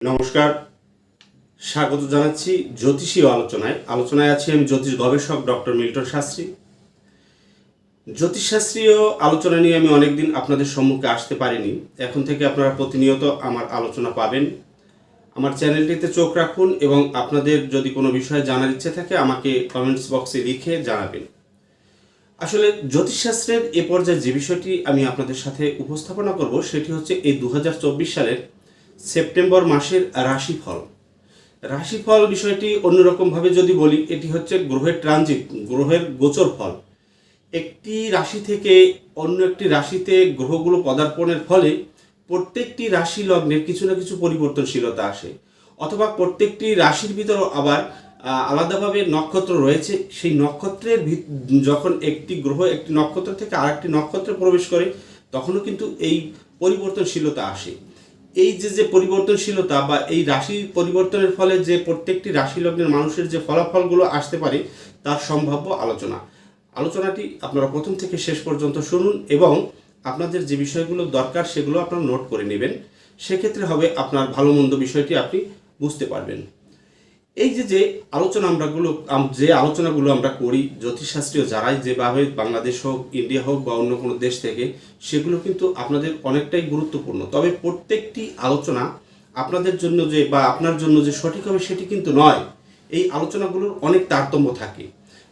নমস্কার। স্বাগত জানাচ্ছি জ্যোতিষীয় আলোচনায়। আলোচনায় আছি আমি জ্যোতিষ গবেষক ডক্টর মিল্টন শাস্ত্রী। জ্যোতিষশাস্ত্রীয় আলোচনা নিয়ে আমি অনেকদিন আপনাদের সম্মুখে আসতে পারিনি। এখন থেকে আপনারা প্রতিনিয়ত আমার আলোচনা পাবেন। আমার চ্যানেলটিতে চোখ রাখুন এবং আপনাদের যদি কোনো বিষয়ে জানার ইচ্ছে থাকে, আমাকে কমেন্টস বক্সে লিখে জানাবেন। আসলে জ্যোতিষশাস্ত্রের এ পর্যায়ে যে বিষয়টি আমি আপনাদের সাথে উপস্থাপনা করব, সেটি হচ্ছে এই দু হাজার চব্বিশ সালের সেপ্টেম্বর মাসের রাশিফল। রাশিফল বিষয়টি অন্যরকমভাবে যদি বলি, এটি হচ্ছে গ্রহের ট্রানজিট গ্রহের গোচর ফল। একটি রাশি থেকে অন্য একটি রাশিতে গ্রহগুলো পদার্পণের ফলে প্রত্যেকটি রাশি লগ্নের কিছু না কিছু পরিবর্তনশীলতা আসে। অথবা প্রত্যেকটি রাশির ভিতর আবার আলাদাভাবে নক্ষত্র রয়েছে। সেই নক্ষত্রের যখন একটি গ্রহ একটি নক্ষত্র থেকে আরেকটি নক্ষত্রে প্রবেশ করে, তখনও কিন্তু এই পরিবর্তনশীলতা আসে। এই যে যে পরিবর্তনশীলতা বা এই রাশি পরিবর্তনের ফলে যে প্রত্যেকটি রাশি লগ্নের মানুষের যে ফলাফলগুলো আসতে পারে, তার সম্ভাব্য আলোচনা। আলোচনাটি আপনারা প্রথম থেকে শেষ পর্যন্ত শুনুন এবং আপনাদের যে বিষয়গুলো দরকার সেগুলো আপনারা নোট করে নেবেন। সেক্ষেত্রে হবে আপনার ভালো মন্দ বিষয়টি আপনি বুঝতে পারবেন। এই যে যে আলোচনা আমরাগুলো আম- যে আলোচনাগুলো আমরা করি, জ্যোতিষশাস্ত্রীয় যারাই যেভাবে বাংলাদেশ হোক, ইন্ডিয়া হোক বা অন্য কোনো দেশ থেকে, সেগুলো কিন্তু আপনাদের অনেকটাই গুরুত্বপূর্ণ। তবে প্রত্যেকটি আলোচনা আপনাদের জন্য যে বা আপনার জন্য যে সঠিক হবে সেটি কিন্তু নয়। এই আলোচনাগুলোর অনেক তারতম্য থাকে।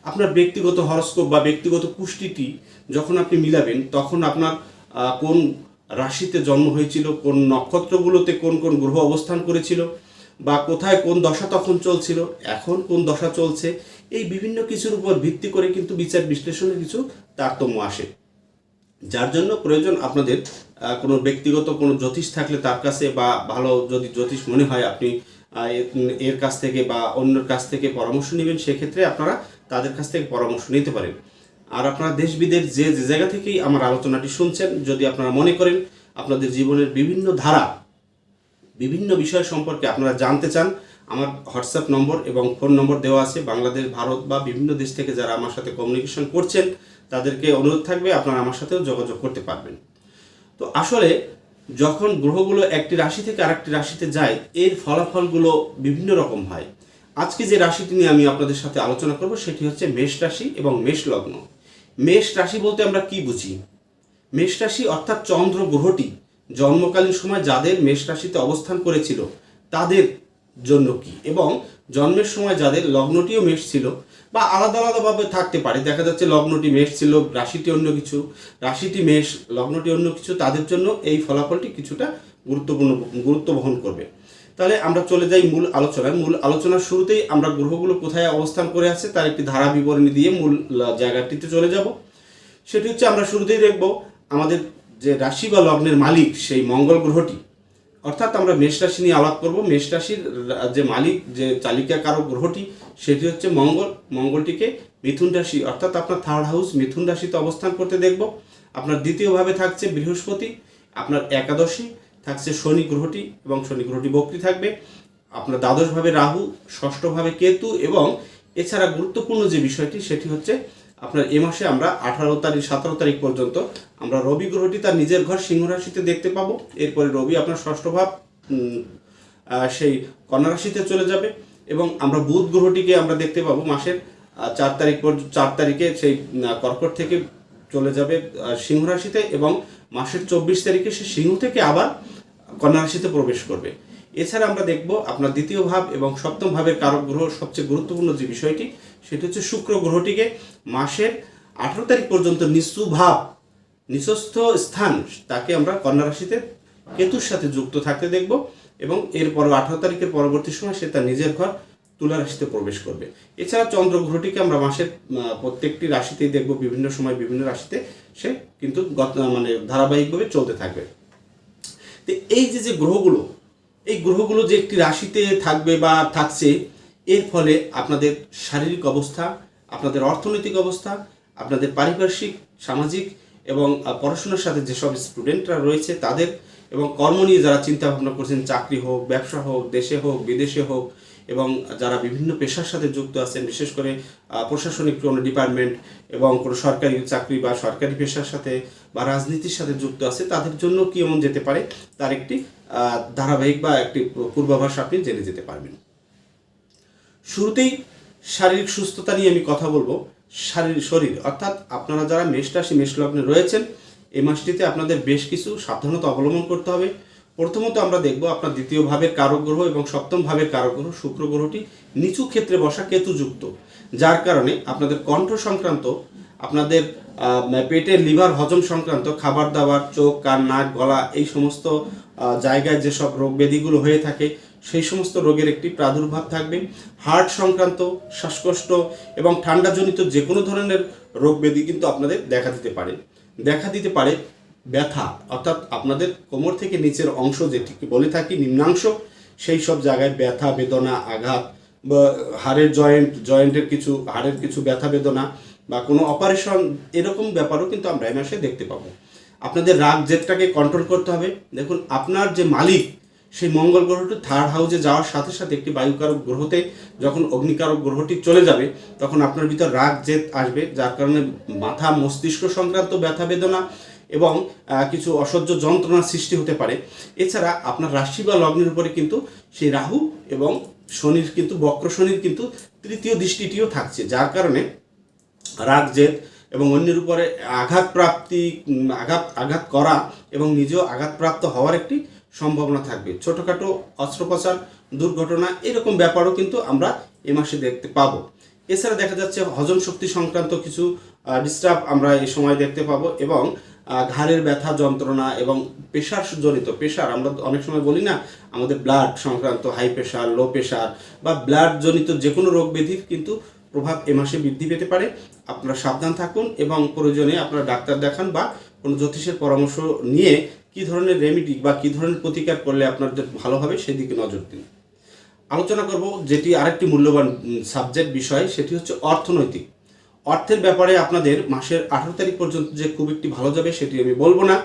আপনার ব্যক্তিগত হরস্কোপ বা ব্যক্তিগত পুষ্টিটি যখন আপনি মিলাবেন, তখন আপনার কোন রাশিতে জন্ম হয়েছিল, কোন নক্ষত্রগুলোতে কোন কোন গ্রহ অবস্থান করেছিল বা কোথায় কোন দশা তখন চলছিল, এখন কোন দশা চলছে, এই বিভিন্ন কিছুর উপর ভিত্তি করে কিন্তু বিচার বিশ্লেষণের কিছু তারতম্য আসে। যার জন্য প্রয়োজন আপনাদের কোনো ব্যক্তিগত কোনো জ্যোতিষ থাকলে তার কাছে বা ভালো যদি জ্যোতিষ মনে হয় আপনি এর- কাছ থেকে বা অন্যের কাছ থেকে পরামর্শ নেবেন, সেক্ষেত্রে আপনারা তাদের কাছ থেকে পরামর্শ নিতে পারেন। আর আপনারা দেশ বিদেশ যে যে জায়গা থেকেই আমার আলোচনাটি শুনছেন, যদি আপনারা মনে করেন আপনাদের জীবনের বিভিন্ন ধারা বিভিন্ন বিষয় সম্পর্কে আপনারা জানতে চান, আমার হোয়াটসঅ্যাপ নম্বর এবং ফোন নম্বর দেওয়া আছে। বাংলাদেশ, ভারত বা বিভিন্ন দেশ থেকে যারা আমার সাথে কমিউনিকেশন করছেন, তাদেরকে অনুরোধ থাকবে আপনারা আমার সাথেও যোগাযোগ করতে পারবেন। তো আসলে যখন গ্রহগুলো একটি রাশি থেকে আরেকটি রাশিতে যায়, এর ফলাফলগুলো বিভিন্ন রকম হয়। আজকে যে রাশিটি নিয়ে আমি আপনাদের সাথে আলোচনা করব, সেটি হচ্ছে মেষ রাশি এবং মেষ লগ্ন। মেষ রাশি বলতে আমরা কি বুঝি? মেষ রাশি অর্থাৎ চন্দ্র গ্রহটি জন্মকালীন সময় যাদের মেষ রাশিতে অবস্থান করেছিল, তাদের জন্য কি? এবং জন্মের সময় যাদের লগ্নটিও মেষ ছিল বা আলাদা আলাদাভাবে থাকতে পারে, দেখা যাচ্ছে লগ্নটি মেষ ছিল, রাশিটি অন্য কিছু, রাশিটি মেষ, লগ্নটি অন্য কিছু, তাদের জন্য এই ফলাফলটি কিছুটা গুরুত্বপূর্ণ, গুরুত্ব বহন করবে। তাহলে আমরা চলে যাই মূল আলোচনায়। মূল আলোচনার শুরুতেই আমরা গ্রহগুলো কোথায় অবস্থান করে আছে, তার একটি ধারা বিবরণী দিয়ে মূল জায়গাটিতে চলে যাব। সেটি হচ্ছে আমরা শুরুতেই দেখব, আমাদের যে রাশি বা লগ্নের মালিক সেই মঙ্গল গ্রহটি, অর্থাৎ আমরা মেষ রাশি নিয়ে আলাপ করব। মেষ রাশির যে মালিক, যে চালিকা কারক গ্রহটি, সেটি হচ্ছে মঙ্গল। মঙ্গলটিকে মিথুন রাশি, অর্থাৎ আপনার থার্ড হাউস মিথুন রাশিতে অবস্থান করতে দেখব। আপনার দ্বিতীয়ভাবে থাকছে বৃহস্পতি, আপনার একাদশী, থাকছে শনি গ্রহটি এবং শনি গ্রহটি বক্রি থাকবে। আপনার দ্বাদশভাবে রাহু, ষষ্ঠভাবে কেতু এবং এছাড়া গুরুত্বপূর্ণ যে বিষয়টি, সেটি হচ্ছে আপনার এ মাসে আমরা আঠারো তারিখ, সতেরো তারিখ পর্যন্ত আমরা রবি গ্রহটি তার নিজের ঘর সিংহ রাশিতে দেখতে পাবো। এরপরে রবি আপনার ষষ্ঠ ভাব সেই কন্যা রাশিতে চলে যাবে এবং আমরা বুধ গ্রহটিকে আমরা দেখতে পাবো মাসের চার তারিখ চার তারিখে সেই কর্কট থেকে চলে যাবে সিংহ রাশিতে এবং মাসের চব্বিশ তারিখে সে সিংহ থেকে আবার কন্যা রাশিতে প্রবেশ করবে। এছাড়া আমরা দেখব আপনার দ্বিতীয় ভাব এবং সপ্তম ভাবের কারক গ্রহ সবচেয়ে গুরুত্বপূর্ণ যে বিষয়টি, সেটি হচ্ছে শুক্র গ্রহটিকে মাসের আঠারো তারিখ পর্যন্ত নিচু ভাব নিচস্থ স্থান, তাকে আমরা কন্যা রাশিতে কেতুর সাথে যুক্ত থাকতে দেখব এবং এরপর আঠারো তারিখের পরবর্তী সময় সে তার নিজের ঘর তুলা রাশিতে প্রবেশ করবে। এছাড়া চন্দ্র গ্রহটিকে আমরা মাসের প্রত্যেকটি রাশিতেই দেখব বিভিন্ন সময় বিভিন্ন রাশিতে সে কিন্তু মানে ধারাবাহিকভাবে চলতে থাকবে। তো এই যে যে গ্রহগুলো এই গ্রহগুলো যে একটি রাশিতে থাকবে বা থাকছে, এর ফলে আপনাদের শারীরিক অবস্থা, আপনাদের অর্থনৈতিক অবস্থা, আপনাদের পারিপার্শ্বিক, সামাজিক এবং পড়াশোনার সাথে যেসব স্টুডেন্টরা রয়েছে তাদের এবং কর্ম নিয়ে যারা চিন্তা ভাবনা করছেন, চাকরি হোক, ব্যবসা হোক, দেশে হোক, বিদেশে হোক এবং যারা বিভিন্ন পেশার সাথে যুক্ত আছেন, বিশেষ করে প্রশাসনিক কোনো ডিপার্টমেন্ট এবং কোনো সরকারি চাকরি বা সরকারি পেশার সাথে বা রাজনীতির সাথে যুক্ত আছে, তাদের জন্য কি এমন যেতে পারে? তার একটি ধারাবাহিক বা একটি পূর্বাভাস আপনি জেনে যেতে পারবেন। শুরুতেই শারীরিক সুস্থতা নিয়ে আমি কথা বলব। শারীরিক শরীর, অর্থাৎ আপনারা যারা মেষ রাশি, মেষ লগ্নে রয়েছেন, এই মাসটিতে আপনাদের বেশ কিছু সাবধানতা অবলম্বন করতে হবে। প্রথমত আমরা দেখব আপনার দ্বিতীয় ভাবের কারক গ্রহ এবং সপ্তম ভাবের কারক গ্রহ শুক্র গ্রহটি নিচু ক্ষেত্রে বসা কেতুযুক্ত, যার কারণে আপনাদের কণ্ঠ সংক্রান্ত আপনাদের পেটের লিভার হজম সংক্রান্ত খাবার দাবার, চোখ, কান, নাক, গলা এই সমস্ত জায়গায় যেসব রোগ ব্যাধিগুলো হয়ে থাকে, সেই সমস্ত রোগের একটি প্রাদুর্ভাব থাকবে। হার্ট সংক্রান্ত, শ্বাসকষ্ট এবং ঠান্ডাজনিত যে কোনো ধরনের রোগ ব্যাধি কিন্তু আপনাদের দেখা দিতে পারে। দেখা দিতে পারে ব্যথা, অর্থাৎ আপনাদের কোমর থেকে নিচের অংশ যেটিকে বলে থাকি, নিম্নাংশ, সেই সব জায়গায় ব্যথা, বেদনা, আঘাত বা হাড়ের জয়েন্ট জয়েন্টের কিছু, হাড়ের কিছু ব্যথা, বেদনা বা কোনো অপারেশন এরকম ব্যাপারও কিন্তু আমরা এই মাসে দেখতে পাবো। আপনাদের রাগ জেদটাকে কন্ট্রোল করতে হবে। দেখুন, আপনার যে মালিক সেই মঙ্গল গ্রহটি থার্ড হাউসে যাওয়ার সাথে সাথে একটি বায়ুকারক গ্রহতে যখন অগ্নিকারক গ্রহটি চলে যাবে, তখন আপনার ভিতর রাগ জেদ আসবে, যার কারণে মাথা মস্তিষ্ক সংক্রান্ত ব্যথা বেদনা এবং কিছু অসহ্য যন্ত্রণার সৃষ্টি হতে পারে। এছাড়া আপনার রাশি বা লগ্নের উপরে কিন্তু সেই রাহু এবং শনির কিন্তু, বক্র শনির কিন্তু তৃতীয় দৃষ্টিটিও থাকছে, যার কারণে রাগ জেদ এবং অন্যের উপরে আঘাত প্রাপ্তি আঘাত আঘাত করা এবং নিজেও আঘাতপ্রাপ্ত হওয়ার একটি সম্ভাবনা থাকবে। ছোটোখাটো অস্ত্রোপচার, দুর্ঘটনা এরকম ব্যাপারও কিন্তু আমরা এ মাসে দেখতে পাবো। এছাড়া দেখা যাচ্ছে হজম শক্তি সংক্রান্ত কিছু ডিস্টার্ব আমরা এই সময় দেখতে পাবো এবং ঘাড়ের ব্যথা, যন্ত্রণা এবং প্রেশার জনিত প্রেশার আমরা অনেক সময় বলি না, আমাদের ব্লাড সংক্রান্ত হাই প্রেশার লো প্রেশার বা ব্লাড জনিত যে কোনো রোগ ব্যাধির কিন্তু প্রভাব এ মাসে বৃদ্ধি পেতে পারে। আপনারা সাবধান থাকুন এবং প্রয়োজনে আপনারা ডাক্তার দেখান বা কোনো জ্যোতিষের পরামর্শ নিয়ে কি ধরনের রেমিডি বা কি ধরনের প্রতিকার করলে আপনাদের ভালো হবে সেদিকে নজর দিন। আলোচনা করব যেটি আরেকটি মূল্যবান সাবজেক্ট বিষয়, সেটি হচ্ছে অর্থনৈতিক। অর্থের ব্যাপারে আপনাদের মাসের আঠারো তারিখ পর্যন্ত যে খুব একটি ভালো যাবে সেটি আমি বলব না।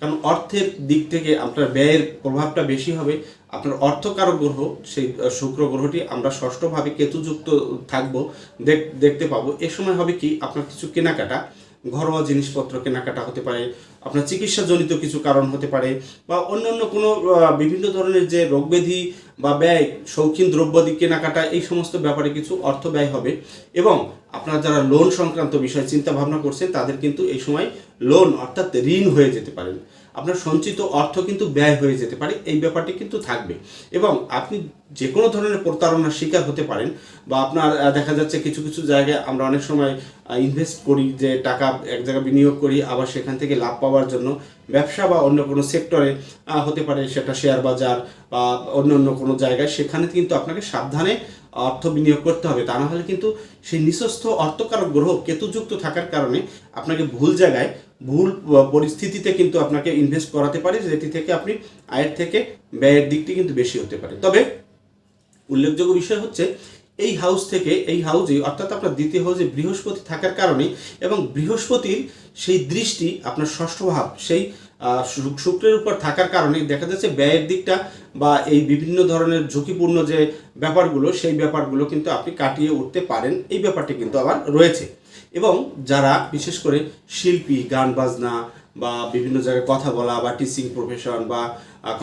কারণ অর্থের দিক থেকে আপনার ব্যয়ের প্রভাবটা বেশি হবে, আপনার অর্থকারক গ্রহ, সেই শুক্র গ্রহটি আমরা ষষ্ঠভাবে কেতুযুক্ত থাকব, দেখ- দেখতে পাবো। এ সময় হবে কি, আপনার কিছু কেনাকাটা, ঘরোয়া জিনিসপত্র কেনাকাটা হতে পারে, আপনার চিকিৎসাজনিত কিছু কারণ হতে পারে, বা অন্যান্য কোনো বিভিন্ন ধরনের যে রোগব্যাধি বা ব্যয়, শৌখিন দ্রব্যাদি কেনাকাটা, এই সমস্ত ব্যাপারে কিছু অর্থ ব্যয় হবে। এবং আপনারা যারা লোন সংক্রান্ত বিষয় চিন্তা ভাবনা করছেন, তাদের কিন্তু এই সময় লোন অর্থাৎ ঋণ হয়ে যেতে পারেন আপনার সঞ্চিত অর্থ কিন্তু ব্যয় হয়ে যেতে পারে, এই ব্যাপারটি কিন্তু থাকবে। এবং আপনি যে কোনো ধরনের প্রতারণার শিকার হতে পারেন বা আপনার দেখা যাচ্ছে কিছু কিছু জায়গায় আমরা অনেক সময় ইনভেস্ট করি যে টাকা এক জায়গায় বিনিয়োগ করি, আবার সেখান থেকে লাভ পাওয়ার জন্য ব্যবসা বা অন্য কোনো সেক্টরে হতে পারে সেটা শেয়ার বাজার বা অন্য অন্য কোনো জায়গায়, সেখানে কিন্তু আপনাকে সাবধানে অর্থ বিনিয়োগ করতে হবে। তা না হলে কিন্তু সেই নিঃস্ব অর্থকারক গ্রহ কেতুযুক্ত থাকার কারণে আপনাকে ভুল জায়গায় পরিস্থিতিতে কিন্তু আপনাকে ইনভেস্ট করাতে পারে, যেটি থেকে আপনি আয়ের থেকে ব্যয়ের দিকটি কিন্তু বেশি হতে পারে। তবে উল্লেখযোগ্য বিষয় হচ্ছে, এই হাউস থেকে, এই হাউজে অর্থাৎ আপনার দ্বিতীয় হাউজে বৃহস্পতি থাকার কারণে এবং বৃহস্পতির সেই দৃষ্টি, আপনার ষষ্ঠ ভাব, সেই শুক্রের উপর থাকার কারণে দেখা যাচ্ছে ব্যয়ের দিকটা বা এই বিভিন্ন ধরনের ঝুঁকিপূর্ণ যে ব্যাপারগুলো, সেই ব্যাপারগুলো কিন্তু আপনি কাটিয়ে উঠতে পারেন। এই ব্যাপারটি কিন্তু আবার রয়েছে। এবং যারা, বিশেষ করে শিল্পী, গান বাজনা বা বিভিন্ন জায়গায় কথা বলা বা টিচিং প্রফেশন বা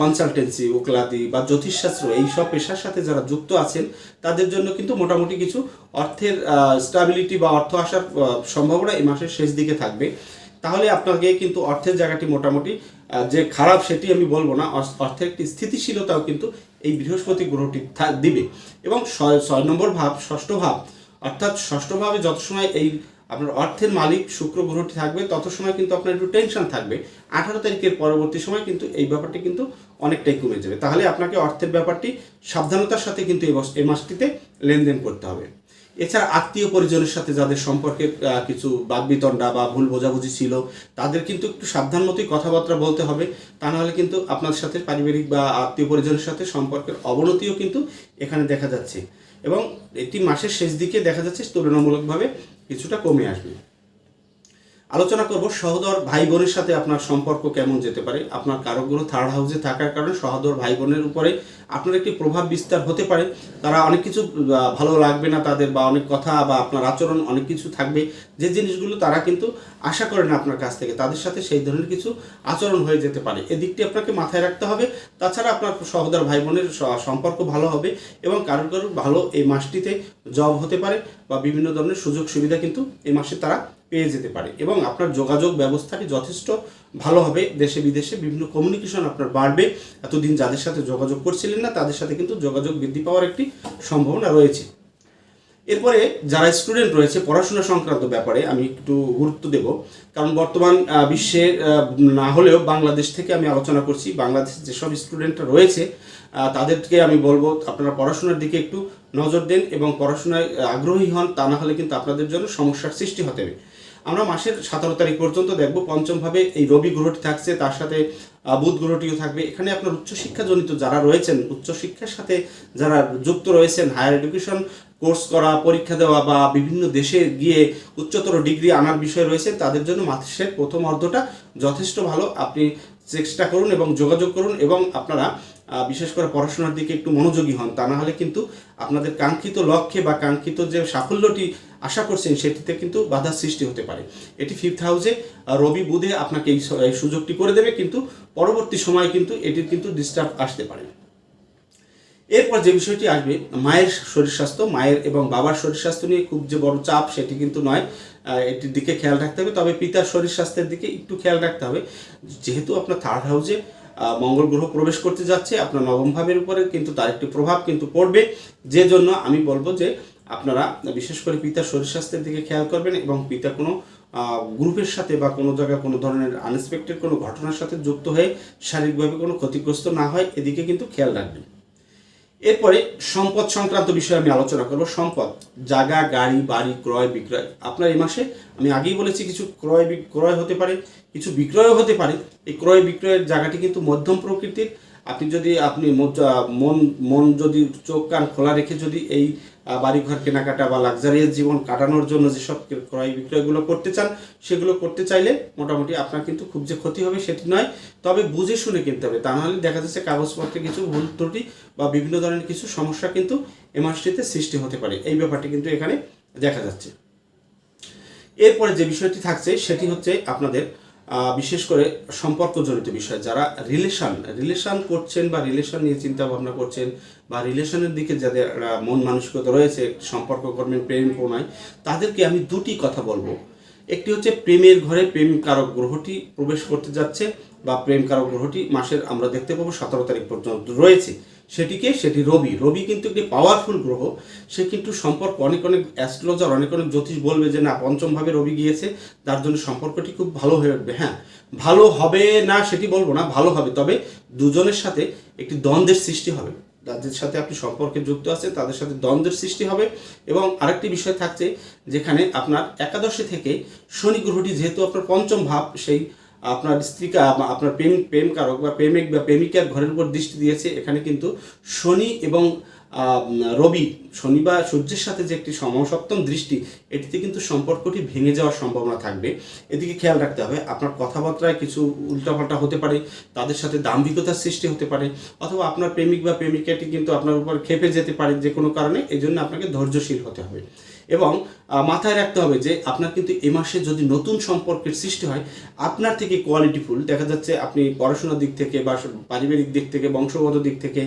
কনসালটেন্সি ওকলাতি বা জ্যোতিষশাস্ত্র, এই সব পেশার সাথে যারা যুক্ত আছেন, তাদের জন্য কিন্তু মোটামুটি কিছু অর্থের স্টাবিলিটি বা অর্থ আসার সম্ভাবনা এই মাসের শেষ দিকে থাকবে। তাহলে আপনাকে কিন্তু অর্থের জায়গাটি মোটামুটি যে খারাপ সেটি আমি বলব না অর্থের একটি স্থিতিশীলতাও কিন্তু এই বৃহস্পতি গ্রহটি দিবে। এবং ছয় নম্বর ভাব, ষষ্ঠ ভাব অর্থাৎ ষষ্ঠ ভাবে যত সময় এই আপনার অর্থের মালিক শুক্র গ্রহটি থাকবে, তত সময় কিন্তু আপনার একটু টেনশন থাকবে। আঠারো তারিখের পরবর্তী সময় কিন্তু এই ব্যাপারটি কিন্তু অনেকটাই কমে যাবে। তাহলে আপনাকে অর্থের ব্যাপারটি সাবধানতার সাথে কিন্তু এই মাসটিতে লেনদেন করতে হবে। এছাড়া আত্মীয় পরিজনের সাথে যাদের সম্পর্কে কিছু বাগবিতণ্ডা বা ভুল বোঝাবুঝি ছিল, তাদের কিন্তু একটু সাবধান মতোই কথাবার্তা বলতে হবে। তা নাহলে কিন্তু আপনার সাথে পারিবারিক বা আত্মীয় পরিজনের সাথে সম্পর্কের অবনতিও কিন্তু এখানে দেখা যাচ্ছে। এবং এটি মাসের শেষ দিকে দেখা যাচ্ছে তুলনামূলকভাবে কিছুটা কমে আসবে। আলোচনা করব সহদর ভাই বোনের সাথে আপনার সম্পর্ক কেমন যেতে পারে। আপনার কারকগুলো থার্ড হাউসে থাকার কারণে সহদর ভাই বোনের উপরে আপনার একটি প্রভাব বিস্তার হতে পারে। তারা অনেক কিছু ভালো লাগবে না তাদের বা অনেক কথা বা আপনার আচরণ অনেক কিছু থাকবে। যে জিনিসগুলো তারা কিন্তু আশা করে না আপনার কাছ থেকে, তাদের সাথে সেই ধরনের কিছু আচরণ হয়ে যেতে পারে। এদিকটি আপনাকে মাথায় রাখতে হবে। তাছাড়া আপনার সহোদর ভাই বোনের সম্পর্ক ভালো হবে এবং কারোর কারোর ভালো এই মাসটিতে জব হতে পারে বা বিভিন্ন ধরনের সুযোগ সুবিধা কিন্তু এই মাসে তারা পেয়ে যেতে পারে এবং আপনার যোগাযোগ ব্যবস্থাটি যথেষ্ট ভালো হবে। দেশে বিদেশে বিভিন্ন কমিউনিকেশন আপনার বাড়বে। এতদিন যাদের সাথে যোগাযোগ করছিলেন না তাদের সাথে কিন্তু যোগাযোগ বৃদ্ধি পাওয়ার একটি সম্ভাবনা রয়েছে। এরপরে যারা স্টুডেন্ট রয়েছে পড়াশোনা সংক্রান্ত ব্যাপারে আমি একটু গুরুত্ব দেব। কারণ বর্তমান আহ, বিশ্বের না হলেও বাংলাদেশ থেকে আমি আলোচনা করছি। বাংলাদেশ যেসব স্টুডেন্টরা রয়েছে তাদেরকে আমি বলব আপনারা পড়াশোনার দিকে একটু নজর দেন এবং পড়াশোনায় আগ্রহী হন। তা না হলে কিন্তু আপনাদের জন্য সমস্যার সৃষ্টি হতে হবে। আমরা মাসের সতেরো তারিখ পর্যন্ত দেখব পঞ্চমভাবে এই রবি গ্রহটি থাকছে, তার সাথে বুধ গ্রহটিও থাকবে। এখানে আপনার উচ্চশিক্ষাজনিত যারা রয়েছেন, উচ্চশিক্ষার সাথে যারা যুক্ত রয়েছেন, হায়ার এডুকেশন কোর্স করা, পরীক্ষা দেওয়া বা বিভিন্ন দেশে গিয়ে উচ্চতর ডিগ্রি আনার বিষয় রয়েছে, তাদের জন্য মাসের প্রথম অর্ধটা যথেষ্ট ভালো। আপনি চেষ্টা করুন এবং যোগাযোগ করুন এবং আপনারা বিশেষ করে পড়াশোনার দিকে একটু মনোযোগী হন। তা না হলে কিন্তু আপনাদের কাঙ্ক্ষিত লক্ষ্যে বা কাঙ্ক্ষিত যে সাফল্যটি আশা করছেন সেটিতে কিন্তু বাধার সৃষ্টি হতে পারে। এটি ফিফথ হাউসে রবি বুধে আপনাকে এই সুযোগটি করে দেবে কিন্তু পরবর্তী সময় কিন্তু এটির কিন্তু ডিস্টার্ব আসতে পারে। এরপর যে বিষয়টি আসবে, মায়ের শরীর স্বাস্থ্য, মায়ের এবং বাবার শরীর স্বাস্থ্য নিয়ে খুব যে বড় চাপ সেটি কিন্তু নয়। এটির দিকে খেয়াল রাখতে হবে। তবে পিতার শরীর স্বাস্থ্যের দিকে একটু খেয়াল রাখতে হবে। যেহেতু আপনার থার্ড হাউসে মঙ্গল গ্রহ প্রবেশ করতে যাচ্ছে, আপনার নবম ভাবের উপরে কিন্তু তার একটি প্রভাব কিন্তু পড়বে। যে জন্য আমি বলব যে আপনারা বিশেষ করে পিতার শরীর স্বাস্থ্যের দিকে খেয়াল করবেন এবং পিতা কোনো গ্রুপের সাথে বা কোনো জায়গায় কোনো ধরনের আনএক্সপেক্টেড কোনো ঘটনার সাথে যুক্ত হয়ে শারীরিকভাবে কোনো ক্ষতিগ্রস্ত না হয়, এদিকে কিন্তু খেয়াল রাখবেন। এরপরে সম্পদ সংক্রান্ত বিষয়ে আমি আলোচনা করব। সম্পদ, জায়গা, গাড়ি, বাড়ি, ক্রয়, বিক্রয়। আপনার এই মাসে আমি আগেই বলেছি কিছু ক্রয়, বিক্রয় হতে পারে, কিছু বিক্রয়ও হতে পারে। এই ক্রয়, বিক্রয়ের জায়গাটি কিন্তু মধ্যম প্রকৃতির। আপনি যদি, আপনি মন মন যদি, চোখ, কান খোলা রেখে যদি এই বাড়িঘর, কেনাকাটা বা লাক্সারিয়াস জীবন কাটানোর জন্য যেসব ক্রয় বিক্রয়গুলো করতে চান, সেগুলো করতে চাইলে মোটামুটি আপনার কিন্তু খুব যে ক্ষতি হবে সেটি নয়। তবে বুঝে শুনে কিনতে হবে। তা নাহলে দেখা যাচ্ছে কাগজপত্রে কিছু ভুল ত্রুটি বা বিভিন্ন ধরনের কিছু সমস্যা কিন্তু এ মাসটিতে সৃষ্টি হতে পারে। এই ব্যাপারটি কিন্তু এখানে দেখা যাচ্ছে। এরপরে যে বিষয়টি থাকছে, সেটি হচ্ছে আপনাদের বিশেষ করে সম্পর্কজনিত বিষয়, যারা রিলেশান রিলেশান করছেন বা রিলেশন নিয়ে চিন্তা ভাবনা করছেন বা রিলেশনের দিকে যাদের মন মানসিকতা রয়েছে সম্পর্ক কর্মের প্রেম প্রণয়, তাদেরকে আমি দুটি কথা বলব। একটি হচ্ছে প্রেমের ঘরে প্রেম কারক গ্রহটি প্রবেশ করতে যাচ্ছে বা প্রেম কারক গ্রহটি মাসের আমরা দেখতে পাবো সতেরো তারিখ পর্যন্ত রয়েছে। সেটিকে সেটি রবি। রবি কিন্তু একটি পাওয়ারফুল গ্রহ। সে কিন্তু সম্পর্ক অনেক অনেক অ্যাস্ট্রোলজার অনেক অনেক জ্যোতিষ বলবে যে না পঞ্চমভাবে রবি গিয়েছে, তার জন্য সম্পর্কটি খুব ভালো হয়ে উঠবে। হ্যাঁ ভালো হবে না সেটি বলব না, ভালো হবে। তবে দুজনের সাথে একটি দ্বন্দ্বের সৃষ্টি হবে। যাদের সাথে আপনি সম্পর্কে যুক্ত আছেন, তাদের সাথে দ্বন্দ্বের সৃষ্টি হবে এবং আরেকটি বিষয় থাকছে যেখানে আপনার একাদশে থেকে শনি গ্রহটি যেহেতু আপনার পঞ্চম ভাব, সেই আপনার স্ত্রীকা আপনার প্রেম প্রেম কারক বা প্রেমিক বা প্রেমিকার ঘরের উপর দৃষ্টি দিয়েছে। এখানে কিন্তু শনি এবং রবি, শনি বা সূর্যের সাথে যে একটি সমসপ্তম দৃষ্টি, এটিতে কিন্তু সম্পর্কটি ভেঙে যাওয়ার সম্ভাবনা থাকবে। এদিকে খেয়াল রাখতে হবে, আপনার কথাবার্তায় কিছু উল্টাপাল্টা হতে পারে, তাদের সাথে দাম্ভিকতার সৃষ্টি হতে পারে, অথবা আপনার প্রেমিক বা প্রেমিকাটি কিন্তু আপনার উপর খেপে যেতে পারে যে কোনো কারণে এই জন্য আপনাকে ধৈর্যশীল হতে হবে। এবং মাথায় রাখতে হবে যে, আপনার কিন্তু এ মাসে যদি নতুন সম্পর্কের সৃষ্টি হয়, আপনার থেকে কোয়ালিটিফুল দেখা যাচ্ছে আপনি পড়াশোনার দিক থেকে বা পারিবারিক দিক থেকে, বংশগত দিক থেকে,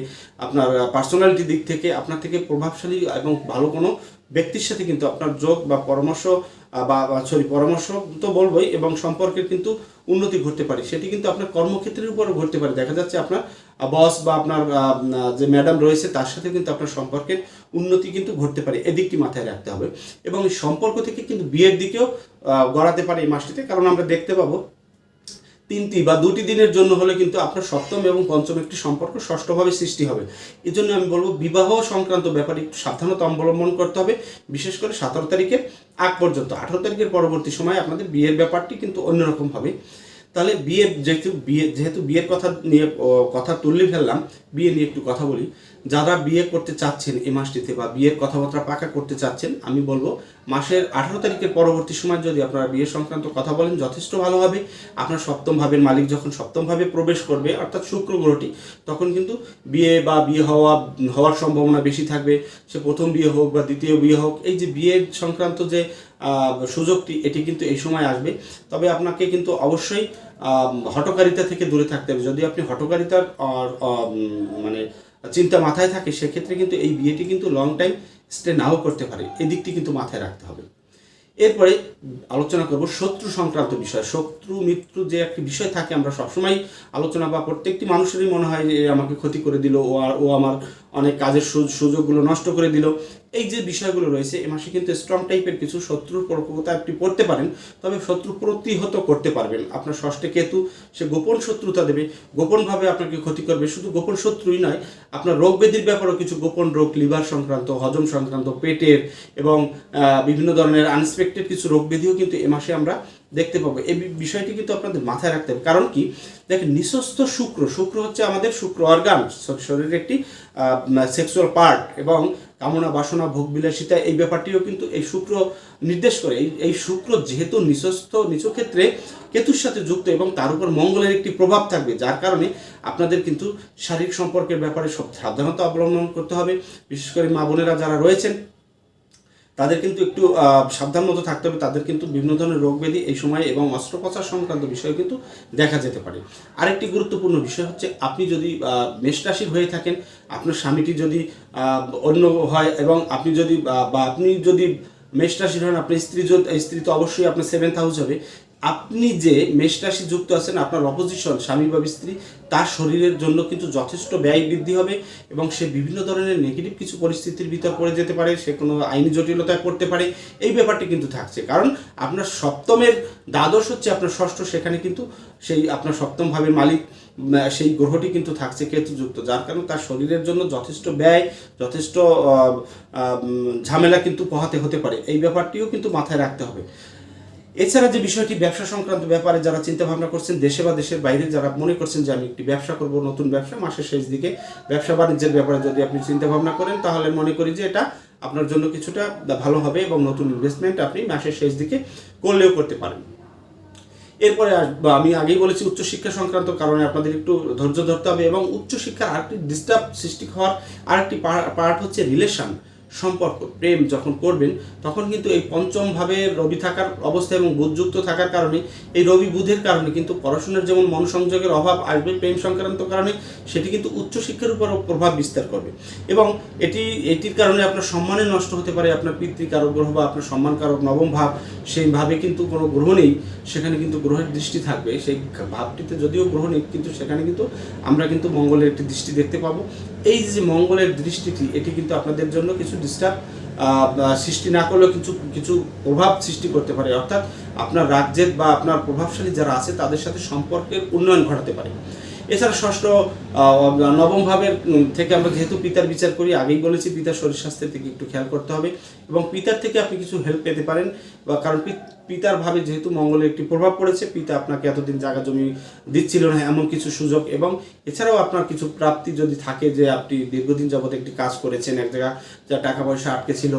আপনার পার্সোনালিটি দিক থেকে আপনার থেকে প্রভাবশালী এবং ভালো কোনো ব্যক্তির সাথে কিন্তু আপনার যোগ বা পরামর্শ বা সরি পরামর্শ তো বলবোই এবং সম্পর্কের কিন্তু উন্নতি ঘটতে পারে। সেটি কিন্তু আপনার কর্মক্ষেত্রের উপরও ঘটতে পারে। দেখা যাচ্ছে আপনার বস বা আপনার যে ম্যাডাম রয়েছে তার সাথে কিন্তু আপনার সম্পর্কের উন্নতি কিন্তু ঘটতে পারে। এদিকটি মাথায় রাখতে হবে। এবং সম্পর্ক থেকে কিন্তু বিয়ের দিকেও গড়াতে পারে এই মাসটিতে। কারণ আমরা দেখতে পাবো তিনটি বা দুটি দিনের জন্য হলে কিন্তু আপনার সপ্তম এবং পঞ্চম একটি সম্পর্ক ষষ্ঠভাবে সৃষ্টি হবে। এই জন্য আমি বলব বিবাহ সংক্রান্ত ব্যাপারে একটু সাবধানতা অবলম্বন করতে হবে, বিশেষ করে সতেরো তারিখের আগ পর্যন্ত। আঠারো তারিখের পরবর্তী সময় আপনাদের বিয়ের ব্যাপারটি কিন্তু অন্যরকম হবে। তাহলে বিয়ের যেহেতু বিয়ে, যেহেতু বিয়ের কথা নিয়ে কথা তুললে ফেললাম, বিয়ে নিয়ে একটু কথা বলি। যারা বিয়ে করতে চাচ্ছেন এই মাসটিতে বা বিয়ের কথাবার্তা পাকা করতে চাচ্ছেন, আমি বলব মাসের আঠারো তারিখের পরবর্তী সময় যদি আপনারা বিয়ে সংক্রান্ত কথা বলেন, যথেষ্ট ভালো হবে। আপনার সপ্তম ভাবের মালিক যখন সপ্তম ভাবে প্রবেশ করবে, অর্থাৎ শুক্র গ্রহটি, তখন কিন্তু বিয়ে বা বিয়ে হওয়া, হওয়ার সম্ভাবনা বেশি থাকবে। সে প্রথম বিয়ে হোক বা দ্বিতীয় বিয়ে হোক, এই যে বিয়ের সংক্রান্ত যে সুযোগটি এটি কিন্তু এই সময় আসবে। তবে আপনাকে কিন্তু অবশ্যই হটকারিতা থেকে দূরে থাকতে হবে। যদি আপনি হটকারিতার মানে চিন্তা মাথায় থাকে, সেক্ষেত্রে কিন্তু এই বিয়েটি কিন্তু লং টাইম স্টে নাও করতে পারে। এই দিকটি কিন্তু মাথায় রাখতে হবে। এরপরে আলোচনা করব শত্রু সংক্রান্ত বিষয়। শত্রু, মিত্র যে একটি বিষয় থাকে, আমরা সবসময় আলোচনা বা প্রত্যেকটি মানুষেরই মনে হয় যে আমাকে ক্ষতি করে দিল, ও আর, ও আমার অনেক কাজের সুযোগগুলো নষ্ট করে দিল। এই যে বিষয়গুলো রয়েছে, এ মাসে কিন্তু স্ট্রং টাইপের কিছু শত্রুর প্রকোপতা আপনি পড়তে পারেন, তবে শত্রু প্রতিহত করতে পারবেন। আপনার ষষ্ঠে কেতু, সে গোপন শত্রুতা দেবে। গোপনভাবে আপনাকে ক্ষতি করবে। শুধু গোপন শত্রুই নয়, আপনার রোগ ব্যাধির ব্যাপারেও কিছু গোপন রোগ, লিভার সংক্রান্ত, হজম সংক্রান্ত, পেটের এবং বিভিন্ন ধরনের আনএক্সপেক্টেড কিছু রোগ ব্যাধিও কিন্তু এ মাসে আমরা দেখতে পাবো। এই বিষয়টি কিন্তু আপনাদের মাথায় রাখতে হবে। কারণ কি? দেখেন নিঃস্ব শুক্র শুক্র হচ্ছে আমাদের শুক্র অর্গান শরীরের একটি সেক্সুয়াল পার্ট এবং কামনা, বাসনা, ভোগ বিলাসিতা, এই ব্যাপারটিও কিন্তু এই শুক্র নির্দেশ করে। এই এই শুক্র যেহেতু নিচস্থ নিচ ক্ষেত্রে কেতুর সাথে যুক্ত এবং তার উপর মঙ্গলের একটি প্রভাব থাকবে, যার কারণে আপনাদের কিন্তু শারীরিক সম্পর্কের ব্যাপারে সব সাবধানতা অবলম্বন করতে হবে। বিশেষ করে মা বোনেরা যারা রয়েছেন তাদের কিন্তু একটু সাবধান মতো থাকতে হবে। তাদের কিন্তু বিভিন্ন ধরনের রোগ ব্যাধি এই সময় এবং অস্ত্রোপচার সংক্রান্ত বিষয় কিন্তু দেখা যেতে পারে। আরেকটি গুরুত্বপূর্ণ বিষয় হচ্ছে, আপনি যদি মেষরাশির মেষ রাশির হয়ে থাকেন, আপনার স্বামীটি যদি অন্য হয় এবং আপনি যদি বা আপনি যদি মেষ রাশির হন, আপনার স্ত্রী স্ত্রী তো অবশ্যই আপনার সেভেন্থ হাউস হবে আপনি যে মেষ রাশি যুক্ত আছেন, আপনার অপোজিশন স্বামী বা স্ত্রী, তার শরীরের জন্য কিন্তু যথেষ্ট ব্যয় বৃদ্ধি হবে এবং সে বিভিন্ন ধরনের নেগেটিভ কিছু পরিস্থিতির ভিতর পড়ে যেতে পারে, সে কোনো আইনি জটিলতায় পড়তে পারে, এই ব্যাপারটি কিন্তু থাকছে। কারণ আপনার সপ্তমের দ্বাদশ হচ্ছে আপনার ষষ্ঠ, সেখানে কিন্তু সেই আপনার সপ্তমভাবে মালিক সেই গ্রহটি কিন্তু থাকছে কেতুযুক্ত যার কারণে তার শরীরের জন্য যথেষ্ট ব্যয়, যথেষ্ট ঝামেলা কিন্তু পোহাতে হতে পারে। এই ব্যাপারটিও কিন্তু মাথায় রাখতে হবে। এছাড়া যে বিষয়টি ব্যবসা সংক্রান্ত ব্যাপারে যারা চিন্তা ভাবনা করছেন, দেশে বা দেশের বাইরে যারা মনে করছেন যে আমি একটি ব্যবসা করব, নতুন ব্যবসা, মাসের শেষ দিকে ব্যবসা বাণিজ্যের ব্যাপারে যদি আপনি চিন্তা ভাবনা করেন, তাহলে মনে করি যে এটা আপনার জন্য কিছুটা ভালো হবে এবং নতুন ইনভেস্টমেন্ট আপনি মাসের শেষ দিকে করলেও করতে পারেন। এরপরে আমি আগেই বলেছি উচ্চশিক্ষা সংক্রান্ত কারণে আপনাদের একটু ধৈর্য ধরতে হবে এবং উচ্চশিক্ষার আরেকটি ডিস্টার্ব সৃষ্টি হওয়ার আরেকটি পার্ট হচ্ছে রিলেশন সম্পর্ক, প্রেম যখন করবেন, তখন কিন্তু এই পঞ্চমভাবে রবি থাকার অবস্থা এবং বুধযুক্ত থাকার কারণে, এই রবি বুধের কারণে কিন্তু পড়াশোনার যেমন মনোসংযোগের অভাব, আসবে প্রেম সংক্রান্ত কারণে, সেটি কিন্তু উচ্চশিক্ষার উপর প্রভাব বিস্তার করবে। এবং এটি, এটির কারণে আপনার সম্মানে নষ্ট হতে পারে, আপনার পিতৃকারক গ্রহ বা আপনার সম্মানকারক নবম ভাব, সেইভাবে কিন্তু কোনো গ্রহ নেই, সেখানে কিন্তু গ্রহের দৃষ্টি থাকবে। সেই ভাবটিতে যদিও গ্রহ নেই, কিন্তু সেখানে কিন্তু আমরা কিন্তু মঙ্গলের একটি দৃষ্টি দেখতে পাবো। এই যে মঙ্গলের দৃষ্টিটি, এটি কিন্তু আপনাদের জন্য কিছু ডিস্টার্ব সৃষ্টি না করলেও কিছু কিছু প্রভাব সৃষ্টি করতে পারে। অর্থাৎ আপনার রাজ্যের বা আপনার প্রভাবশালী যারা আছে, তাদের সাথে সম্পর্কের উন্নয়ন ঘটাতে পারে। এছাড়া ষষ্ঠ নবম ভাবের থেকে আমরা যেহেতু পিতার বিচার করি, আগেই বলেছি পিতার শরীর স্বাস্থ্যের দিকে একটু খেয়াল করতে হবে এবং পিতার থেকে আপনি কিছু হেল্প পেতে পারেন বা কারণ পিতার ভাবে যেহেতু মঙ্গলের একটি প্রভাব পড়েছে, পিতা আপনাকে এতদিন জায়গা জমি দিচ্ছিল না, এমন কিছু সুযোগ এবং এছাড়াও আপনার কিছু প্রাপ্তি যদি থাকে যে আপনি দীর্ঘদিন যাবত একটি কাজ করেছেন, এক জায়গা যা টাকা পয়সা আটকে ছিল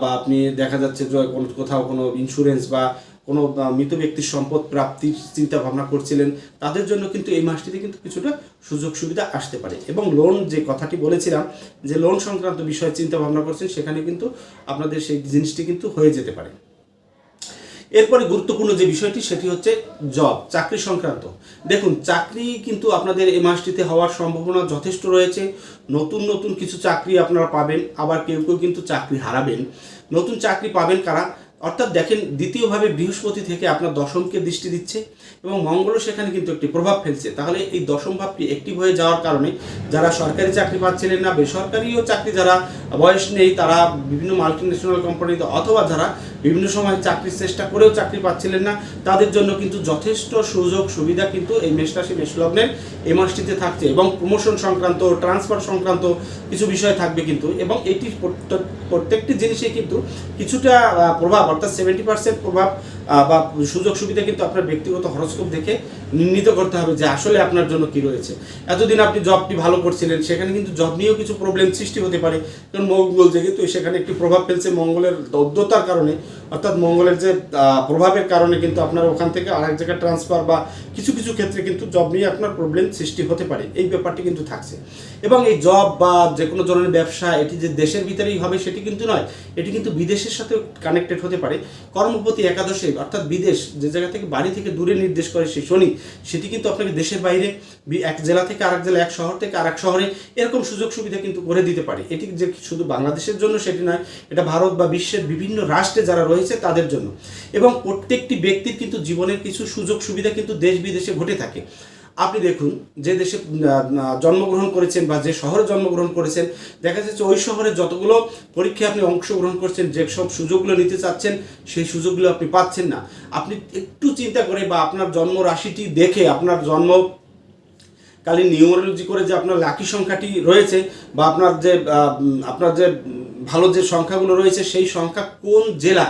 বা আপনি দেখা যাচ্ছে যে কোনো কোথাও কোনো ইন্স্যুরেন্স বা কোনো মৃত ব্যক্তির সম্পদ প্রাপ্তির চিন্তা ভাবনা করছিলেন, তাদের জন্য কিন্তু এই মাসটিতে কিন্তু কিছুটা সুযোগ সুবিধা আসতে পারে। এবং লোন যে কথাটি বলেছিলাম, যে লোন সংক্রান্ত বিষয়ে চিন্তা ভাবনা করছেন, সেখানে কিন্তু আপনাদের সেই জিনিসটি কিন্তু হয়ে যেতে পারে। এরপরে গুরুত্বপূর্ণ যে বিষয়টি, সেটি হচ্ছে জব চাকরি সংক্রান্ত। দেখুন, চাকরি কিন্তু আপনাদের এই মাসটিতে হওয়ার সম্ভাবনা যথেষ্ট রয়েছে। নতুন নতুন কিছু চাকরি আপনারা পাবেন, আবার কেউ কেউ কিন্তু চাকরি হারাবেন। নতুন চাকরি পাবেন কারা? অর্থাৎ দেখেন দ্বিতীয়ভাবে বৃহস্পতি থেকে আপনার দশমকে দৃষ্টি দিচ্ছে এবং মঙ্গলও সেখানে কিন্তু একটি প্রভাব ফেলছে। তাহলে এই দশম ভাবটি অ্যাক্টিভ হয়ে যাওয়ার কারণে যারা সরকারি চাকরি পাচ্ছিলেন না, বেসরকারিও চাকরি যারা বয়স নেই, তারা বিভিন্ন মাল্টি ন্যাশনাল কোম্পানিতে অথবা যারা বিভিন্ন সময় চাকরির চেষ্টা করেও চাকরি পাচ্ছিলেন না, তাদের জন্য কিন্তু যথেষ্ট সুযোগ সুবিধা কিন্তু এই মেষ রাশি, মেষ এই মাসটিতে থাকছে এবং প্রমোশন সংক্রান্ত ট্রান্সফার সংক্রান্ত কিছু বিষয় থাকবে কিন্তু এবং এটি প্রত্যেক- প্রত্যেকটি জিনিসে কিন্তু কিছুটা প্রভাব অর্থাৎ সেভেন্টি পার্সেন্ট প্রভাব বা সুযোগ সুবিধা কিন্তু আপনার ব্যক্তিগত হরস্কোপ দেখে নির্ণীত করতে হবে যে আসলে আপনার জন্য কি রয়েছে। এতদিন আপনি জবটি ভালো করছিলেন, সেখানে কিন্তু জব নিয়েও কিছু প্রবলেম সৃষ্টি হতে পারে। কারণ মঙ্গল যেহেতু সেখানে একটি প্রভাব ফেলছে, মঙ্গলের দৌদ্যতার কারণে অর্থাৎ মঙ্গলের যে প্রভাবের কারণে কিন্তু আপনার ওখান থেকে আরেক জায়গায় ট্রান্সফার বা কিছু কিছু ক্ষেত্রে কিন্তু জব নিয়ে আপনার প্রবলেম সৃষ্টি হতে পারে। এই ব্যাপারটি কিন্তু থাকছে। এবং এই জব বা যে কোনো ধরনের ব্যবসা, এটি যে দেশের ভিতরেই হবে সেটি কিন্তু নয়, এটি কিন্তু বিদেশের সাথে কানেক্টেড হতে পারে। কর্মপতি একাদশে অর্থাৎ বিদেশ, যে জায়গা থেকে বাড়ি থেকে দূরে নির্দেশ করে সেই শনি, সেটি কিন্তু আপনাকে দেশের বাইরে এক জেলা থেকে আরেক জেলা, এক শহর থেকে আরেক শহরে এরকম সুযোগ সুবিধা কিন্তু করে দিতে পারে। এটি যে শুধু বাংলাদেশের জন্য সেটি নয়, এটা ভারত বা বিশ্বের বিভিন্ন রাষ্ট্রে যারা রয়েছে তাদের জন্য। এবং প্রত্যেকটি ব্যক্তির কিন্তু জীবনের কিছু সুযোগ সুবিধা কিন্তু দেশ বিদেশে ঘটে থাকে। আপনি দেখুন, যে দেশে জন্মগ্রহণ করেছেন বা যে শহরে জন্মগ্রহণ করেছেন, দেখা যাচ্ছে ওই শহরে যতগুলো পরীক্ষায় আপনি অংশগ্রহণ করছেন, যে সব সুযোগগুলো নিতে চাচ্ছেন, সেই সুযোগগুলো আপনি পাচ্ছেন না। আপনি একটু চিন্তা করে বা আপনার জন্ম রাশিটি দেখে, আপনার জন্ম কালীন নিউমোলজি করে যে আপনার লাকি সংখ্যাটি রয়েছে বা আপনার যে আপনার যে ভালো যে সংখ্যাগুলো রয়েছে, সেই সংখ্যা কোন জেলা,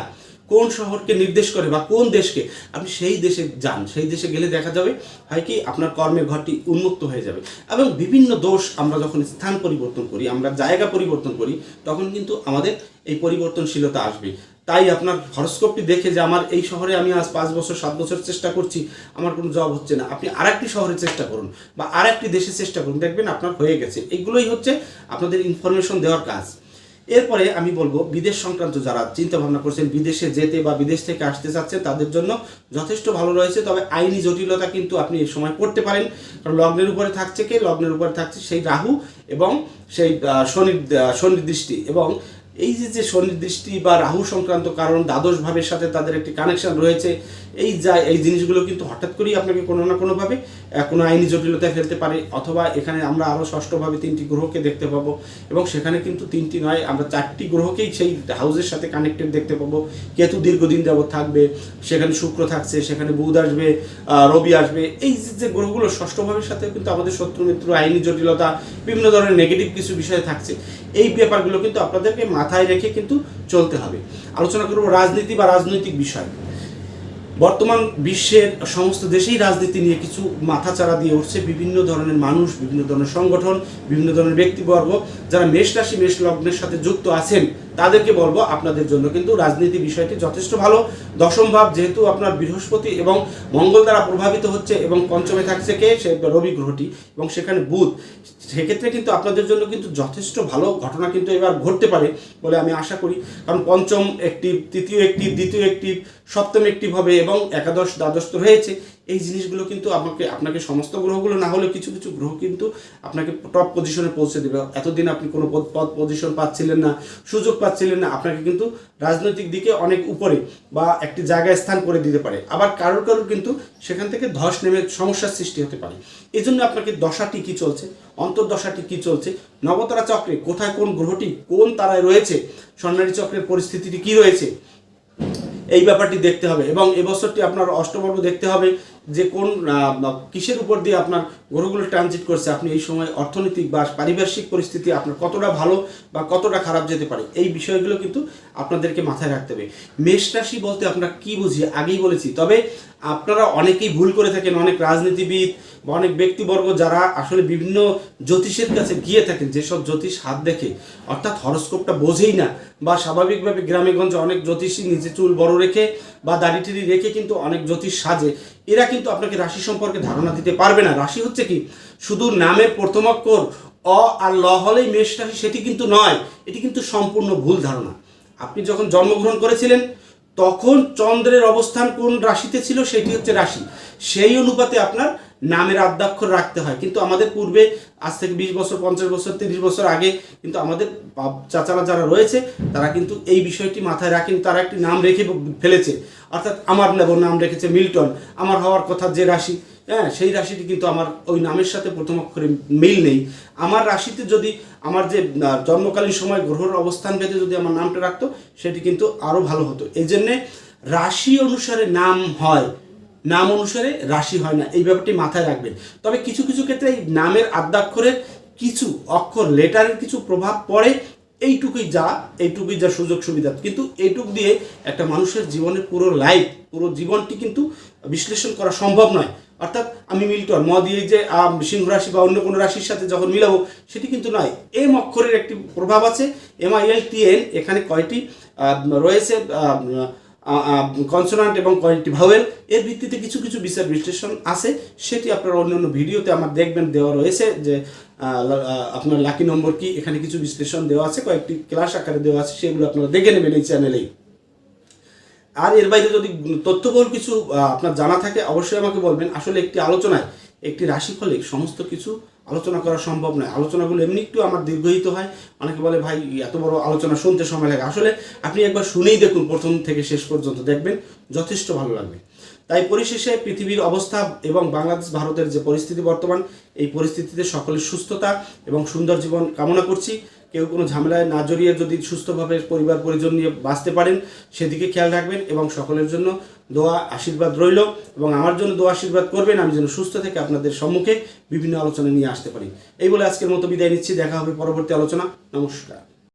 কোন শহরকে নির্দেশ করে বা কোন দেশকে, আপনি সেই দেশে যান। সেই দেশে গেলে দেখা যাবে, হয় কি, আপনার কর্মের ঘরটি উন্মুক্ত হয়ে যাবে। এবং বিভিন্ন দোষ আমরা যখন স্থান পরিবর্তন করি, আমরা জায়গা পরিবর্তন করি, তখন কিন্তু আমাদের এই পরিবর্তনশীলতা আসবে। তাই আপনার হরস্কোপটি দেখে যে আমার এই শহরে আমি আজ পাঁচ বছর, সাত বছর চেষ্টা করছি, আমার কোনো জব হচ্ছে না। আপনি আরেকটি শহরে চেষ্টা করুন বা আরেকটি দেশে চেষ্টা করুন। দেখবেন আপনার হয়ে গেছে। এগুলোই হচ্ছে আপনাদের ইনফরমেশন দেওয়ার কাজ। এরপরে আমি বলব, বিদেশ সংক্রান্ত যারা চিন্তা ভাবনা করছেন, বিদেশে যেতে বা বিদেশ থেকে আসতে চাচ্ছেন, তাদের জন্য যথেষ্ট ভালো রয়েছে। তবে আইনি জটিলতা কিন্তু আপনি এই সময় পড়তে পারেন। কারণ লগ্নের উপরে থাকছে কে? লগ্নের উপরে থাকছে সেই রাহু এবং সেই শনির শনির দৃষ্টি। এবং এই যে যে শনির দৃষ্টি বা রাহু সংক্রান্ত কারণ, দ্বাদশ ভাবের সাথে তাদের একটি কানেকশন রয়েছে, এই যা, এই জিনিসগুলো কিন্তু হঠাৎ করেই আপনাকে কোনো না কোনোভাবে কোনো আইনি জটিলতায় ফেলতে পারে, অথবা এখানে আমরা আরও ষষ্ঠভাবে তিনটি গ্রহকে দেখতে পাবো, এবং সেখানে কিন্তু তিনটি নয়, আমরা চারটি গ্রহকেই সেই হাউসের সাথে কানেক্টেড দেখতে পাবো। কেতু দীর্ঘদিন যাবৎ থাকবে, সেখানে শুক্র থাকছে, সেখানে বুধ আসবে রবি আসবে। এই যে- গ্রহগুলো ষষ্ঠ ভাবের সাথে কিন্তু আমাদের শত্রু মিত্র আইনি জটিলতা, বিভিন্ন ধরনের নেগেটিভ কিছু বিষয় থাকছে, এই ব্যাপারগুলো কিন্তু আপনাদেরকে মাথায় রেখে কিন্তু চলতে হবে। আলোচনা করব রাজনীতি বা রাজনৈতিক বিষয় বর্তমান বিশ্বের সমস্ত দেশেই রাজনীতি নিয়ে কিছু মাথাচাড়া দিয়ে উঠছে। বিভিন্ন ধরনের মানুষ, বিভিন্ন ধরনের সংগঠন, বিভিন্ন ধরনের ব্যক্তিবর্গ যারা মেষ রাশি, মেষ লগ্নের সাথে যুক্ত আছেন, তাদেরকে বলব আপনাদের জন্য কিন্তু রাজনীতি বিষয়টি যথেষ্ট ভালো। দশম ভাব যেহেতু আপনার বৃহস্পতি এবং মঙ্গল দ্বারা প্রভাবিত হচ্ছে এবং পঞ্চমে থাকছে কে? সে রবি গ্রহটি এবং সেখানে বুধ। সেক্ষেত্রে কিন্তু আপনাদের জন্য কিন্তু যথেষ্ট ভালো ঘটনা কিন্তু এবার ঘটতে পারে বলে আমি আশা করি। কারণ পঞ্চম একটি তৃতীয় একটি দ্বিতীয় একটি সপ্তম একটি হবে এবং একাদশ, দ্বাদশ তো রয়েছে। এই জিনিসগুলো কিন্তু আমাকে, আপনাকে সমস্ত গ্রহগুলো না হলেও কিছু কিছু গ্রহ কিন্তু আপনাকে টপ পজিশনে পৌঁছে দেবে। এতদিন আপনি কোনো পদ পজিশন পাচ্ছিলেন না, সুযোগ পাচ্ছিলেন না, আপনাকে কিন্তু রাজনৈতিক দিকে অনেক উপরে বা একটি জায়গায় স্থান করে দিতে পারে। আবার কারোর কারোর কিন্তু সেখান থেকে ধস নেমে সমস্যার সৃষ্টি হতে পারে। এই জন্য আপনাকে দশাটি কি চলছে? অন্তর্দশাটি কি চলছে? নবতারা চক্রে কোথায় কোন গ্রহটি কোন তারায় রয়েছে? স্বর্ণালী চক্রের পরিস্থিতিটি কি রয়েছে? এই ব্যাপারটি দেখতে হবে এবং এবছরটি আপনার অষ্টপর্ব দেখতে হবে যে কোন কিসের উপর দিয়ে আপনার গ্রহগুলো ট্রানজিট করছে। আপনি এই সময় অর্থনৈতিক বা পারিপার্শ্বিক পরিস্থিতি আপনার কতটা ভালো বা কতটা খারাপ যেতে পারে, এই বিষয়গুলো কিন্তু আপনাদেরকে মাথায় রাখতে হবে। মেষ রাশি বলতে আমরা কি বুঝি? আগেই বলেছি। তবে আপনারা অনেকেই ভুল করে থাকেন, অনেক রাজনীতিবিদ অনেক ব্যক্তিবর্গ যারা আসলে বিভিন্ন জ্যোতিষের কাছে গিয়ে থাকেন, যেসব জ্যোতিষ হাত দেখে, অর্থাৎ হরস্কোপটা বোঝেই না বা স্বাভাবিকভাবে গ্রামে গঞ্জে অনেক জ্যোতিষী নিজে চুল বড় রেখে বা দাড়ি টিড়ি রেখে কিন্তু অনেক জ্যোতিষ সাজে, এরা কিন্তু আপনাকে রাশি সম্পর্কে ধারণা দিতে পারবে না। রাশি হচ্ছে কি? শুধু নামের প্রথম অক্ষর অ আর ল হলেই মেষ রাশি সেটি কিন্তু নয়, এটি কিন্তু সম্পূর্ণ ভুল ধারণা। আপনি যখন জন্মগ্রহণ করেছিলেন, তখন চন্দ্রের অবস্থান কোন রাশিতে ছিল? সেটি হচ্ছে রাশি। সেই অনুপাতে আপনার নামের আদ্যাক্ষর রাখতে হয়। কিন্তু আমাদের পূর্বে, আজ থেকে বিশ বছর, পঞ্চাশ বছর, তিরিশ বছর আগে কিন্তু আমাদের চাচারা যারা রয়েছে, তারা কিন্তু এই বিষয়টি মাথায় রাখেন। তারা একটি নাম রেখে ফেলেছে। অর্থাৎ আমার নাম রেখেছে মিল্টন। আমার হওয়ার কথা যে রাশি হ্যাঁ সেই রাশিটি কিন্তু আমার ওই নামের সাথে প্রথম অক্ষরে মিল নেই। আমার রাশিতে যদি আমার যে জন্মকালীন সময় গ্রহর অবস্থান ভেদে যদি আমার নামটা রাখতো, সেটি কিন্তু আরও ভালো হতো। এই জন্যে রাশি অনুসারে নাম হয়। নাম অনুসারে রাশি হয় না। এই ব্যাপারটি মাথায় রাখবেন। তবে কিছু কিছু ক্ষেত্রে এই নামের আদ্যাক্ষরের কিছু অক্ষর, লেটারের কিছু প্রভাব পড়ে। এইটুকুই যা এইটুকুই যা সুযোগ সুবিধা। কিন্তু এইটুক দিয়ে একটা মানুষের জীবনের পুরো লাইফ পুরো জীবনটি কিন্তু বিশ্লেষণ করা সম্ভব নয়। অর্থাৎ আমি মিল্টন, ম দিয়ে যে সিংহ রাশি বা অন্য কোনো রাশির সাথে যখন মিলাবো, সেটি কিন্তু নয়। এম অক্ষরের একটি প্রভাব আছে M I L T N এখানে কয়টি রয়েছে কনসোনান্ট এবং কয়েকটি ভাওয়েল এর ভিত্তিতে কিছু কিছু বিচার বিশ্লেষণ আছে। সেটি আপনারা অন্য অন্য ভিডিওতে আমার দেখবেন দেওয়া রয়েছে যে আপনার লাকি নম্বর কি? এখানে কিছু বিশ্লেষণ দেওয়া আছে, কয়েকটি ক্লাস আকারে দেওয়া আছে, সেগুলো আপনারা দেখে নেবেন এই চ্যানেলেই আর এর বাইরে যদি তথ্যবহুল কিছু আপনার জানা থাকে, অবশ্যই আমাকে বলবেন। আসলে একটি আলোচনায় একটি রাশিফলে সমস্ত কিছু আলোচনা করা সম্ভব নয়। আলোচনাগুলো এমনি একটু আমার দীর্ঘহিত হয়। অনেকে বলে, ভাই, এত বড় আলোচনা শুনতে সময় লাগে। আসলে আপনি একবার শুনেই দেখুন, প্রথম থেকে শেষ পর্যন্ত দেখবেন, যথেষ্ট ভালো লাগবে। তাই পরিশেষে পৃথিবীর অবস্থা এবং বাংলাদেশ, ভারতের যে পরিস্থিতি বর্তমান, এই পরিস্থিতিতে সকলের সুস্থতা এবং সুন্দর জীবন কামনা করছি। কেউ কোনো ঝামেলায় না জড়িয়ে যদি সুস্থভাবে পরিবার পরিজন নিয়ে বাঁচতে পারেন, সেদিকে খেয়াল রাখবেন এবং সকলের জন্য দোয়া, আশীর্বাদ রইল এবং আমার জন্য দোয়া, আশীর্বাদ করবেন। আমি যেন সুস্থ থেকে আপনাদের সম্মুখে বিভিন্ন আলোচনা নিয়ে আসতে পারি। এই বলে আজকের মতো বিদায় নিচ্ছি। দেখা হবে পরবর্তী আলোচনা। নমস্কার।